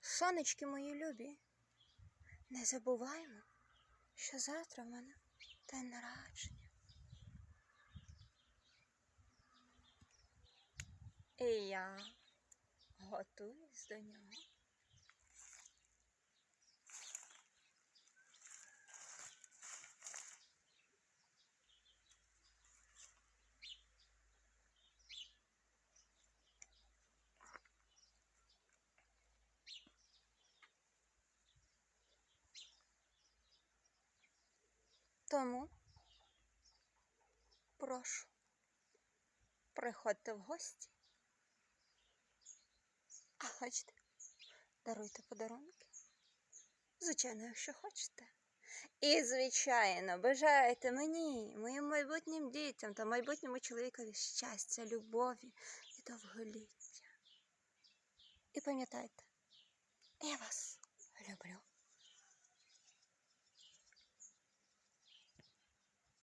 Сонечки мої любі, не забуваймо, що завтра в мене день народження. І я готуюсь до нього. Тому прошу, приходьте в гості. А хочете, даруйте подарунки. Звичайно, якщо хочете. І, звичайно, бажаєте мені, моїм майбутнім дітям та майбутньому чоловікові щастя, любові і довголіття. І пам'ятайте, я вас люблю.